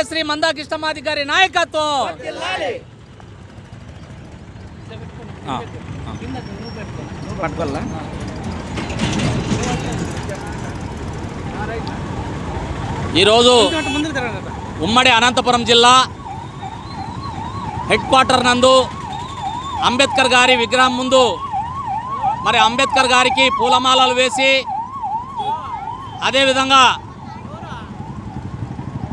పుణ్యశ్రీ మందా కృష్ణమాది గారి నాయకత్వం పట్టుకోవాలా? ఈరోజు ఉమ్మడి అనంతపురం జిల్లా హెడ్ క్వార్టర్ నందు అంబేద్కర్ గారి విగ్రహం ముందు మరి అంబేద్కర్ గారికి పూలమాలలు వేసి అదేవిధంగా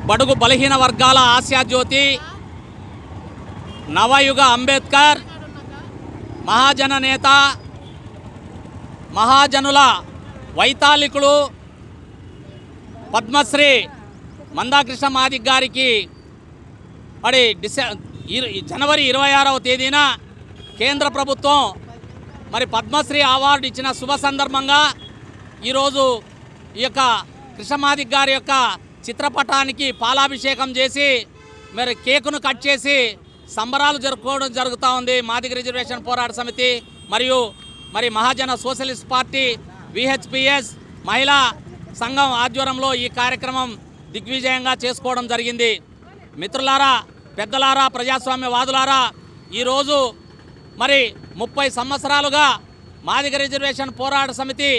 బడుగు బలహీన వర్గాల ఆశాజ్యోతి నవయుగ అంబేద్కర్ మహాజన నేత మహాజనుల వైతాళికులు పద్మశ్రీ మందాకృష్ణ మాదిక్ గారికి మరి డిసె జనవరి ఇరవై ఆరవ తేదీన కేంద్ర ప్రభుత్వం మరి పద్మశ్రీ అవార్డు ఇచ్చిన శుభ సందర్భంగా ఈరోజు ఈ యొక్క కృష్ణమాదిక్ గారి యొక్క చిత్రపటానికి పాలాభిషేకం చేసి మరి కేకును కట్ చేసి సంబరాలు జరుపుకోవడం జరుగుతూ ఉంది. మాదిగ రిజర్వేషన్ పోరాట సమితి మరియు మరి మహాజన సోషలిస్ట్ పార్టీ విహెచ్పిఎస్ మహిళా సంఘం ఆధ్వర్యంలో ఈ కార్యక్రమం దిగ్విజయంగా చేసుకోవడం జరిగింది. మిత్రులారా పెద్దలారా ప్రజాస్వామ్యవాదులారా ఈరోజు మరి ముప్పై సంవత్సరాలుగా మాదిగ రిజర్వేషన్ పోరాట సమితి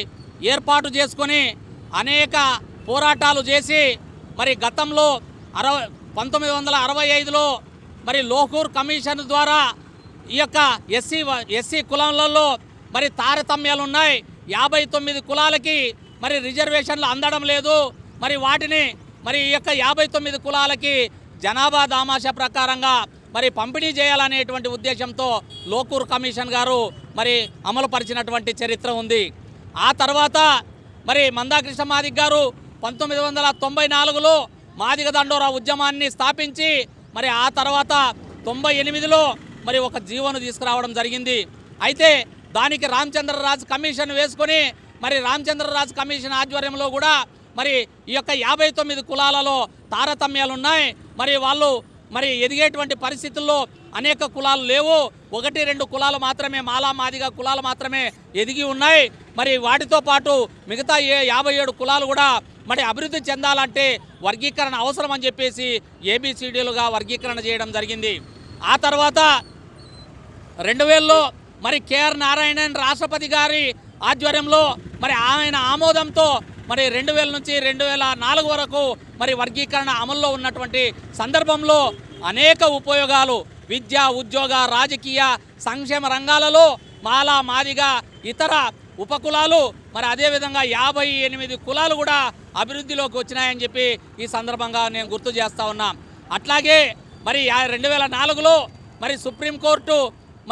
ఏర్పాటు చేసుకొని అనేక పోరాటాలు చేసి మరి గతంలో అరవై పంతొమ్మిది వందల అరవై ఐదులో మరి లోకూర్ కమిషన్ ద్వారా ఈ యొక్క ఎస్సీ ఎస్సీ కులాలలో మరి తారతమ్యాలు ఉన్నాయి యాభై తొమ్మిది కులాలకి మరి రిజర్వేషన్లు అందడం లేదు. మరి వాటిని మరి ఈ యొక్క యాభై తొమ్మిది కులాలకి జనాభా దామాష ప్రకారంగా మరి పంపిణీ చేయాలనేటువంటి ఉద్దేశంతో లోకూర్ కమిషన్ గారు మరి అమలుపరిచినటువంటి చరిత్ర ఉంది. ఆ తర్వాత మరి మందాకృష్ణ మాదిక్ గారు పంతొమ్మిది వందల తొంభై నాలుగులో మాదిగ దండోరా ఉద్యమాన్ని స్థాపించి మరి ఆ తర్వాత తొంభై ఎనిమిదిలో మరి ఒక జీవోను తీసుకురావడం జరిగింది. అయితే దానికి రామచంద్రరాజు కమిషన్ వేసుకొని మరి రామచంద్రరాజు కమిషన్ ఆధ్వర్యంలో కూడా మరి ఈ యొక్క యాభై తొమ్మిది కులాలలో తారతమ్యాలున్నాయి. మరి వాళ్ళు మరి ఎదిగేటువంటి పరిస్థితుల్లో అనేక కులాలు లేవు. ఒకటి రెండు కులాలు మాత్రమే మాలా మాదిగా కులాలు మాత్రమే ఎదిగి ఉన్నాయి. మరి వాటితో పాటు మిగతా ఏ యాభై ఏడు కులాలు కూడా మరి అభివృద్ధి చెందాలంటే వర్గీకరణ అవసరం అని చెప్పేసి ఏబిసిడీలుగా వర్గీకరణ చేయడం జరిగింది. ఆ తర్వాత రెండు వేలలో మరి కేఆర్ నారాయణన్ రాష్ట్రపతి గారి ఆధ్వర్యంలో మరి ఆయన ఆమోదంతో మరి రెండు వేల నుంచి రెండు వేల నాలుగు వరకు మరి వర్గీకరణ అమల్లో ఉన్నటువంటి సందర్భంలో అనేక ఉపయోగాలు విద్య ఉద్యోగ రాజకీయ సంక్షేమ రంగాలలో మాలా మాదిగా ఇతర ఉపకులాలు మరి అదేవిధంగా యాభై ఎనిమిది కులాలు కూడా అభివృద్ధిలోకి వచ్చినాయని చెప్పి ఈ సందర్భంగా నేను గుర్తు చేస్తూ ఉన్నా. అట్లాగే మరి రెండు వేల నాలుగులో మరి సుప్రీంకోర్టు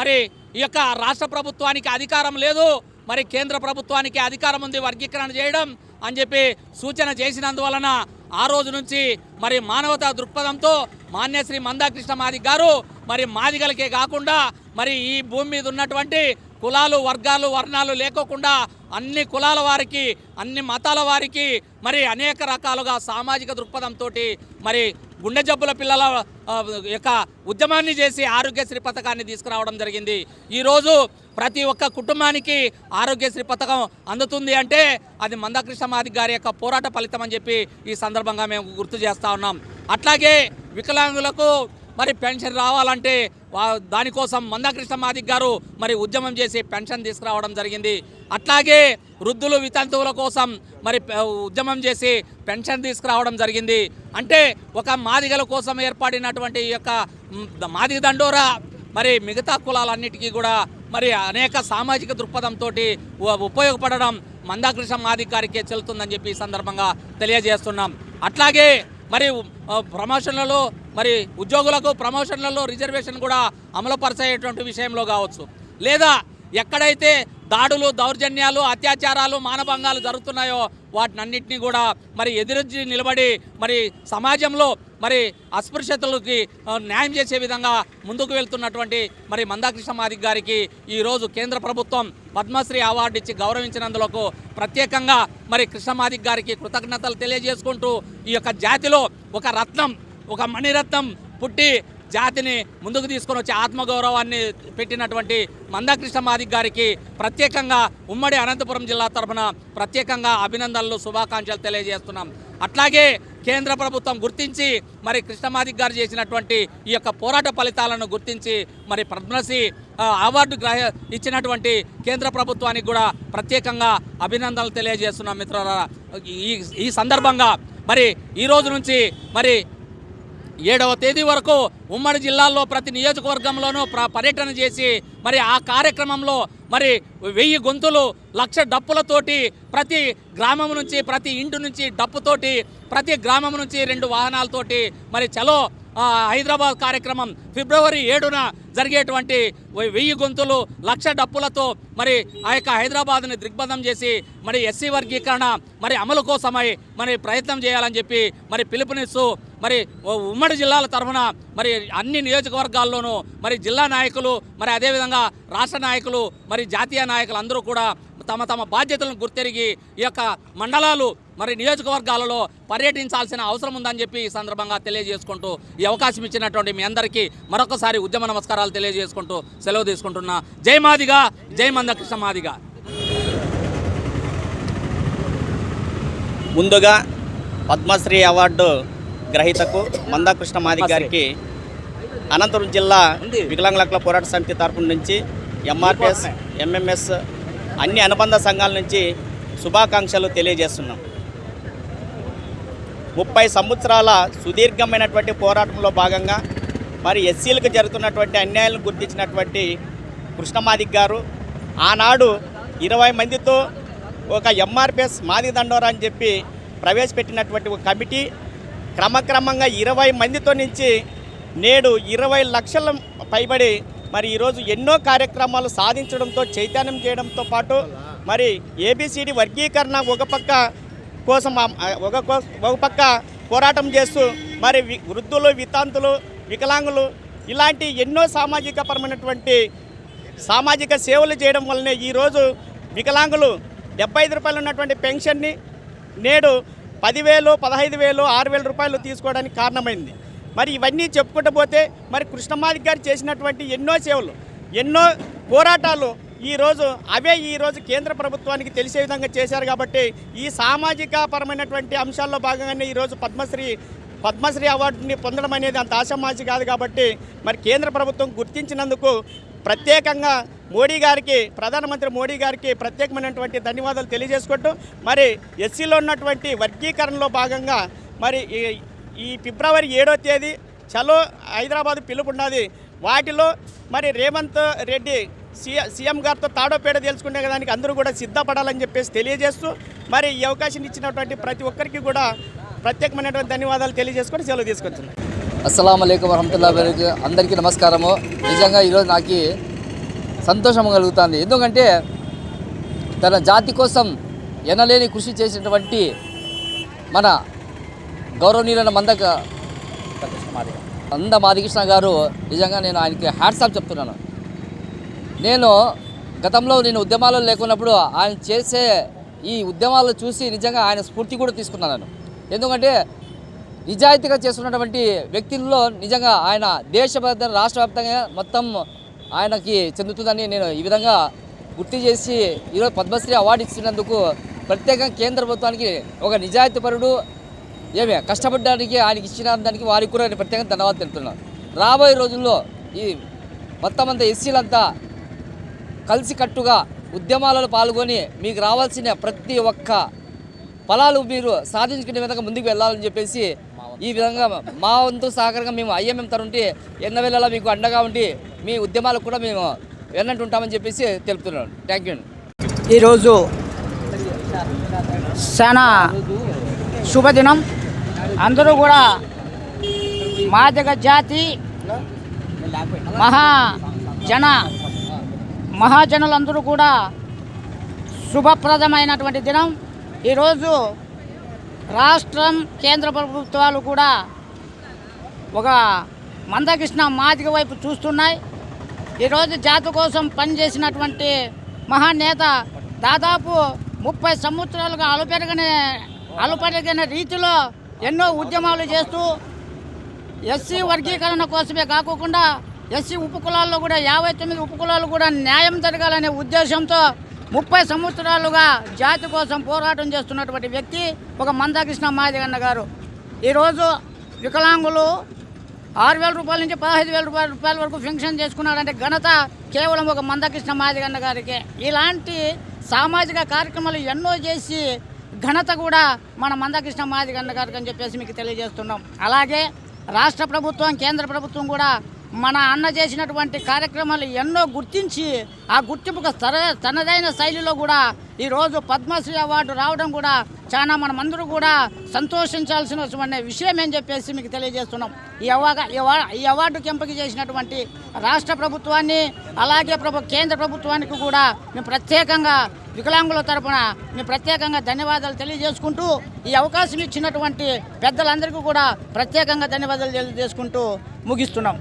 మరి ఈ యొక్క రాష్ట్ర ప్రభుత్వానికి అధికారం లేదు. మరి కేంద్ర ప్రభుత్వానికి అధికారం ఉంది వర్గీకరణ చేయడం అని చెప్పి సూచన చేసినందువలన ఆ రోజు నుంచి మరి మానవతా దృక్పథంతో మాన్యశ్రీ మందాకృష్ణ మాదిక్ గారు మరి మాదిగలకే కాకుండా మరి ఈ భూమి మీద ఉన్నటువంటి కులాలు వర్గాలు వర్ణాలు లేకోకుండా అన్ని కులాల వారికి అన్ని మతాల వారికి మరి అనేక రకాలుగా సామాజిక దృక్పథంతో మరి గుండె జబ్బుల పిల్లల యొక్క ఉద్యమాన్ని చేసి ఆరోగ్యశ్రీ పథకాన్ని తీసుకురావడం జరిగింది. ఈరోజు ప్రతి ఒక్క కుటుంబానికి ఆరోగ్యశ్రీ పథకం అందుతుంది అంటే అది మందకృష్ణ మాది గారి యొక్క పోరాట ఫలితం అని చెప్పి ఈ సందర్భంగా మేము గుర్తు చేస్తా ఉన్నాం. అట్లాగే వికలాంగులకు మరి పెన్షన్ రావాలంటే దానికోసం మందకృష్ణ మాదిక్ గారు మరి ఉద్యమం చేసి పెన్షన్ తీసుకురావడం జరిగింది. అట్లాగే వృద్ధులు వితంతువుల కోసం మరి ఉద్యమం చేసి పెన్షన్ తీసుకురావడం జరిగింది. అంటే ఒక మాదిగల కోసం ఏర్పడినటువంటి ఈ యొక్క మాదిగ దండోరా మరి మిగతా కులాలన్నిటికీ కూడా మరి అనేక సామాజిక దృక్పథంతో ఉపయోగపడడం మందాకృష్ణ మాదిక్ గారికే చెల్లుతుందని చెప్పి ఈ సందర్భంగా తెలియజేస్తున్నాం. అట్లాగే మరి ప్రమోషన్లలో మరి ఉద్యోగులకు ప్రమోషన్లలో రిజర్వేషన్ కూడా అమలుపరిచేటువంటి విషయంలో కావచ్చు. లేదా ఎక్కడైతే దాడులు దౌర్జన్యాలు అత్యాచారాలు మానభంగాలు జరుగుతున్నాయో వాటినన్నింటినీ కూడా మరి ఎదురొచ్చి నిలబడి మరి సమాజంలో మరి అస్పృశ్యతలకి న్యాయం చేసే విధంగా ముందుకు వెళ్తున్నటువంటి మరి మందాకృష్ణ మాదిక్ గారికి ఈరోజు కేంద్ర ప్రభుత్వం పద్మశ్రీ అవార్డు ఇచ్చి గౌరవించినందులకు ప్రత్యేకంగా మరి కృష్ణమాదిక్ గారికి కృతజ్ఞతలు తెలియజేసుకుంటూ ఈ యొక్క జాతిలో ఒక రత్నం ఒక మణిరత్నం పుట్టి జాతిని ముందుకు తీసుకొని వచ్చి ఆత్మగౌరవాన్ని పెట్టినటువంటి మందాకృష్ణ మాదిక్ గారికి ప్రత్యేకంగా ఉమ్మడి అనంతపురం జిల్లా తరఫున ప్రత్యేకంగా అభినందనలు శుభాకాంక్షలు తెలియజేస్తున్నాం. అట్లాగే కేంద్ర ప్రభుత్వం గుర్తించి మరి కృష్ణమాదిక్ గారు చేసినటువంటి ఈ యొక్క పోరాట ఫలితాలను గుర్తించి మరి పద్మశ్రీ అవార్డు గ్రహ ఇచ్చినటువంటి కేంద్ర ప్రభుత్వానికి కూడా ప్రత్యేకంగా అభినందనలు తెలియజేస్తున్నాం మిత్రుల ఈ ఈ సందర్భంగా మరి ఈ రోజు నుంచి మరి ఏడవ తేదీ వరకు ఉమ్మడి జిల్లాల్లో ప్రతి నియోజకవర్గంలోనూ పర్యటన చేసి మరి ఆ కార్యక్రమంలో మరి వెయ్యి గొంతులు లక్ష డప్పులతోటి ప్రతి గ్రామం నుంచి ప్రతి ఇంటి నుంచి డప్పుతోటి ప్రతి గ్రామం నుంచి రెండు వాహనాలతోటి మరి చలో హైదరాబాద్ కార్యక్రమం ఫిబ్రవరి ఏడున జరిగేటువంటి వెయ్యి గొంతులు లక్ష డప్పులతో మరి ఆ యొక్క హైదరాబాద్ని దిగ్బంధం చేసి మరి ఎస్సీ వర్గీకరణ మరి అమలు కోసమై మరి ప్రయత్నం చేయాలని చెప్పి మరి పిలుపునిస్తూ మరి ఉమ్మడి జిల్లాల తరఫున మరి అన్ని నియోజకవర్గాల్లోనూ మరి జిల్లా నాయకులు మరి అదేవిధంగా రాష్ట్ర నాయకులు మరి జాతీయ నాయకులు అందరూ కూడా తమ తమ బాధ్యతలను గుర్తెరిగి ఈ యొక్క మండలాలు మరి నియోజకవర్గాలలో పర్యటించాల్సిన అవసరం ఉందని చెప్పి ఈ సందర్భంగా తెలియజేసుకుంటూ ఈ అవకాశం ఇచ్చినటువంటి మీ అందరికీ మరొకసారి ఉద్యమ నమస్కారాలు తెలియజేసుకుంటూ సెలవు తీసుకుంటున్నా. జై మాదిగా జై మందకృష్ణ మాదిగా. ముందుగా పద్మశ్రీ అవార్డు గ్రహీతకు మందాకృష్ణ మాది గారికి అనంతపురం జిల్లా. వికలాంగుల పోరాట సమితి తరపు నుంచి ఎంఆర్పిఎస్ ఎంఎంఎస్ అన్ని అనుబంధ సంఘాల నుంచి శుభాకాంక్షలు తెలియజేస్తున్నాం. ముప్పై సంవత్సరాల సుదీర్ఘమైనటువంటి పోరాటంలో భాగంగా మరి ఎస్సీలకు జరుగుతున్నటువంటి అన్యాయాలను గుర్తించినటువంటి కృష్ణమాదిక్ గారు ఆనాడు ఇరవై మందితో ఒక ఎంఆర్పిఎస్ మాది దండోరా అని చెప్పి ప్రవేశపెట్టినటువంటి ఒక కమిటీ క్రమక్రమంగా ఇరవై మందితో నుంచి నేడు ఇరవై లక్షల పైబడి మరి ఈరోజు ఎన్నో కార్యక్రమాలు సాధించడంతో చైతన్యం చేయడంతో పాటు మరి ఏబిసిడి వర్గీకరణ ఒక పక్క కోసం ఒక ఒక పక్క పోరాటం చేస్తూ మరి వృద్ధులు వితాంతులు వికలాంగులు ఇలాంటి ఎన్నో సామాజిక పరమైనటువంటి సామాజిక సేవలు చేయడం వల్లనే ఈరోజు వికలాంగులు డెబ్బై ఐదు రూపాయలు ఉన్నటువంటి పెన్షన్ని నేడు పదివేలు పదహైదు వేలు ఆరు వేల రూపాయలు తీసుకోవడానికి కారణమైంది. మరి ఇవన్నీ చెప్పుకుంటూ పోతే మరి కృష్ణమాది గారు చేసినటువంటి ఎన్నో సేవలు ఎన్నో పోరాటాలు ఈరోజు అవే ఈరోజు కేంద్ర ప్రభుత్వానికి తెలిసే విధంగా చేశారు కాబట్టి ఈ సామాజిక పరమైనటువంటి అంశాల్లో భాగంగానే ఈరోజు పద్మశ్రీ పద్మశ్రీ అవార్డుని పొందడం అనేది అంత ఆషామాషి కాదు కాబట్టి మరి కేంద్ర ప్రభుత్వం గుర్తించినందుకు ప్రత్యేకంగా మోడీ గారికి ప్రధానమంత్రి మోడీ గారికి ప్రత్యేకమైనటువంటి ధన్యవాదాలు తెలియజేసుకుంటూ మరి ఎస్సీలో ఉన్నటువంటి వర్గీకరణలో భాగంగా మరి ఈ- ఈ ఫిబ్రవరి ఏడో తేదీ చలో హైదరాబాద్ పిలుపున్నది. వాటిలో మరి రేవంత్ రెడ్డి సీఎం సీఎం గారితో తాడోపేడ తెలుసుకునే దానికి అందరూ కూడా సిద్ధపడాలని చెప్పేసి తెలియజేస్తూ మరి ఈ అవకాశం ఇచ్చినటువంటి ప్రతి ఒక్కరికి కూడా ప్రత్యేకమైనటువంటి ధన్యవాదాలు తెలియజేసుకొని సెలవు తీసుకొచ్చున్నాను అస్సలం అయికం వరహమతుల్లా వరకు అందరికీ నమస్కారము. నిజంగా ఈరోజు నాకు సంతోషం కలుగుతుంది. ఎందుకంటే తన జాతి కోసం ఎనలేని కృషి చేసినటువంటి మన గౌరవనీయులైన మందక మంద మాదికృష్ణ గారు నిజంగా నేను ఆయనకి హ్యాట్సాప్ చెప్తున్నాను. నేను గతంలో నేను ఉద్యమాలు లేకున్నప్పుడు ఆయన చేసే ఈ ఉద్యమాలు చూసి నిజంగా ఆయన స్ఫూర్తి కూడా తీసుకున్నాను ఎందుకంటే నిజాయితీగా చేస్తున్నటువంటి వ్యక్తుల్లో నిజంగా ఆయన దేశవ్యాప్త రాష్ట్ర వ్యాప్తంగా మొత్తం ఆయనకి చెందుతుందని నేను ఈ విధంగా గుర్తు చేసి ఈరోజు పద్మశ్రీ అవార్డు ఇచ్చినందుకు ప్రత్యేకంగా కేంద్ర ప్రభుత్వానికి ఒక నిజాయితీపరుడు ఏమే కష్టపడడానికి ఆయనకి ఇచ్చిన దానికి వారికి కూడా నేను ప్రత్యేకంగా ధన్యవాదాలు తెలుపుతున్నాను. రాబోయే రోజుల్లో ఈ మొత్తం అంతా ఎస్సీలంతా కలిసికట్టుగా ఉద్యమాలలో పాల్గొని మీకు రావాల్సిన ప్రతి ఒక్క ఫలాలు మీరు సాధించుకునే విధంగా ముందుకు వెళ్ళాలని చెప్పేసి ఈ విధంగా మా వంతు సహకారంగా మేము ఐఎంఎం తరుంటి ఎన్నవేళలా మీకు అండగా ఉండి మీ ఉద్యమాలకు కూడా మేము వెన్నట్టు ఉంటామని చెప్పేసి తెలుపుతున్నాం థ్యాంక్ యూ ఈరోజు చాలా శుభదినం. అందరూ కూడా మాదిగ జాతి మహా జన మహాజనులందరూ కూడా శుభప్రదమైనటువంటి దినం. ఈరోజు రాష్ట్రం కేంద్ర ప్రభుత్వాలు కూడా ఒక మందకృష్ణ మాదిక వైపు చూస్తున్నాయి. ఈరోజు జాతి కోసం పనిచేసినటువంటి మహానేత దాదాపు ముప్పై సంవత్సరాలుగా అలుపెరగని అలుపెరగిన రీతిలో ఎన్నో ఉద్యమాలు చేస్తూ ఎస్సీ వర్గీకరణ కోసమే కాకుండా ఎస్సీ ఉపకులాల్లో కూడా యాభై తొమ్మిది ఉపకులాలు కూడా న్యాయం జరగాలనే ఉద్దేశంతో ముప్పై సంవత్సరాలుగా జాతి కోసం పోరాటం చేస్తున్నటువంటి వ్యక్తి ఒక మందాకృష్ణ మాదిగన్న గారు. ఈరోజు వికలాంగులు ఆరు వేల రూపాయల నుంచి పదహైదు వేల రూపాయల రూపాయల వరకు ఫంక్షన్ చేసుకున్నారంటే ఘనత కేవలం ఒక మందకృష్ణ మాదిగన్న గారికి. ఇలాంటి సామాజిక కార్యక్రమాలు ఎన్నో చేసి ఘనత కూడా మన మందకృష్ణ మాదిగన్న గారికి అని చెప్పేసి మీకు తెలియజేస్తున్నాం. అలాగే రాష్ట్ర ప్రభుత్వం కేంద్ర ప్రభుత్వం కూడా మన అన్న చేసినటువంటి కార్యక్రమాలు ఎన్నో గుర్తించి ఆ గుర్తింపుకు తనదైన శైలిలో కూడా ఈరోజు పద్మశ్రీ అవార్డు రావడం కూడా చాలా మనమందరూ కూడా సంతోషించాల్సిన విషయం ఏం చెప్పేసి మీకు తెలియజేస్తున్నాం. ఈ అవార్డు ఈ ఈ అవార్డుకి ఎంపిక చేసినటువంటి రాష్ట్ర ప్రభుత్వాన్ని అలాగే ప్రభు కేంద్ర ప్రభుత్వానికి కూడా మేము ప్రత్యేకంగా వికలాంగుల తరపున మేము ప్రత్యేకంగా ధన్యవాదాలు తెలియజేసుకుంటూ ఈ అవకాశం ఇచ్చినటువంటి పెద్దలందరికీ కూడా ప్రత్యేకంగా ధన్యవాదాలు తెలియజేసుకుంటూ ముగిస్తున్నాం.